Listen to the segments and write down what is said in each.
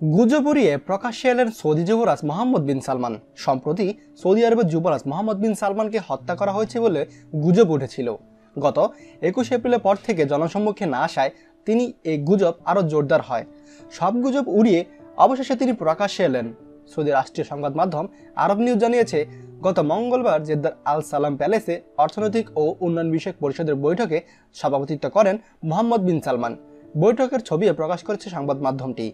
গুজব উড়িয়ে প্রকাশ্যে এলেন সৌদি যুবরাজ মোহাম্মদ বিন সালমান। সম্প্রতি সৌদি আরবের যুবরাজ মোহাম্মদ বিন সালমানকে হত্যা করা হয়েছে বলে গুজব উঠেছিল। গত একুশ এপ্রিলের পর থেকে জনসম্মুখে না আসায় তিনি এই গুজব আরও জোরদার হয়। সব গুজব উড়িয়ে অবশেষে তিনি প্রকাশ্যে এলেন। সৌদি রাষ্ট্রীয় সংবাদ মাধ্যম আরব নিউজ জানিয়েছে, গত মঙ্গলবার জেদ্দার আল সালাম প্যালেসে অর্থনৈতিক ও উন্নয়ন বিষয়ক পরিষদের বৈঠকে সভাপতিত্ব করেন মোহাম্মদ বিন সালমান। বৈঠকের ছবিও প্রকাশ করেছে সংবাদ মাধ্যমটি।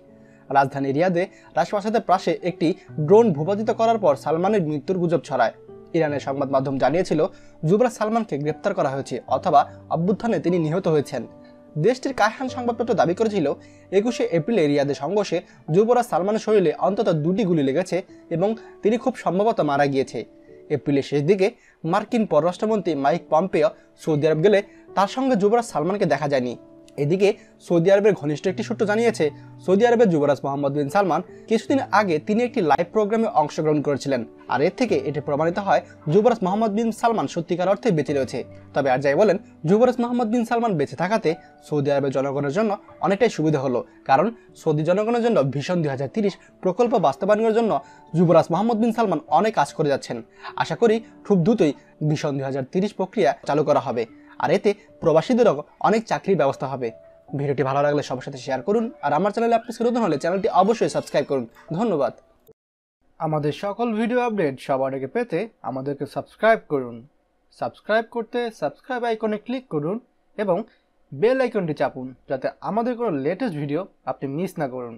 রাজধানী রিয়াদে রাজপ্রাসাদের পাশে একটি ড্রোন ভূপাতিত করার পর সালমানের মৃত্যুর গুজব ছড়ায়। ইরানের সংবাদ মাধ্যম জানিয়েছিল, যুবরাজ সালমানকে গ্রেপ্তার করা হয়েছে অথবা অভ্যুত্থানে তিনি নিহত হয়েছেন। দেশটির কায়হান সংবাদপত্র দাবি করেছিল, একুশে এপ্রিলে রিয়াদে সংঘর্ষে যুবরাজ সালমানের শরীরে অন্তত দুটি গুলি লেগেছে এবং তিনি খুব সম্ভবত মারা গিয়েছে। এপ্রিলের শেষ দিকে মার্কিন পররাষ্ট্রমন্ত্রী মাইক পম্পেয় সৌদি আরব গেলে তার সঙ্গে যুবরাজ সালমানকে দেখা যায়নি। এদিকে সৌদি আরবের ঘনিষ্ঠ একটি সূত্র জানিয়েছে, সৌদি আরবের যুবরাজ মোহাম্মদ বিন সালমান কিছুদিন আগে তিনি একটি লাইভ প্রোগ্রামে অংশগ্রহণ করেছিলেন। আর এর থেকে এটি প্রমাণিত হয়, যুবরাজ মোহাম্মদ বিন সালমান সত্যিকার অর্থে বেঁচে রয়েছে। তবে আর যাই বলেন, যুবরাজ মোহাম্মদ বিন সালমান বেঁচে থাকাতে সৌদি আরবের জনগণের জন্য অনেকটাই সুবিধা হলো। কারণ সৌদি জনগণের জন্য ভীষণ দুই প্রকল্প বাস্তবায়নের জন্য যুবরাজ মোহাম্মদ বিন সালমান অনেক কাজ করে যাচ্ছেন। আশা করি খুব দ্রুতই ভীষণ দুই প্রক্রিয়া চালু করা হবে। আর এতে প্রবাসীদেরও অনেক চাকরির ব্যবস্থা হবে। ভিডিওটি ভালো লাগলে সবার সাথে শেয়ার করুন আর আমার চ্যানেলে আপনি নতুন হলে চ্যানেলটি অবশ্যই সাবস্ক্রাইব করুন। ধন্যবাদ। আমাদের সকল ভিডিও আপডেট সবার আগে পেতে আমাদেরকে সাবস্ক্রাইব করুন। সাবস্ক্রাইব করতে সাবস্ক্রাইব আইকনে ক্লিক করুন এবং বেল আইকনটি চাপুন যাতে আমাদের কোনো লেটেস্ট ভিডিও আপনি মিস না করুন।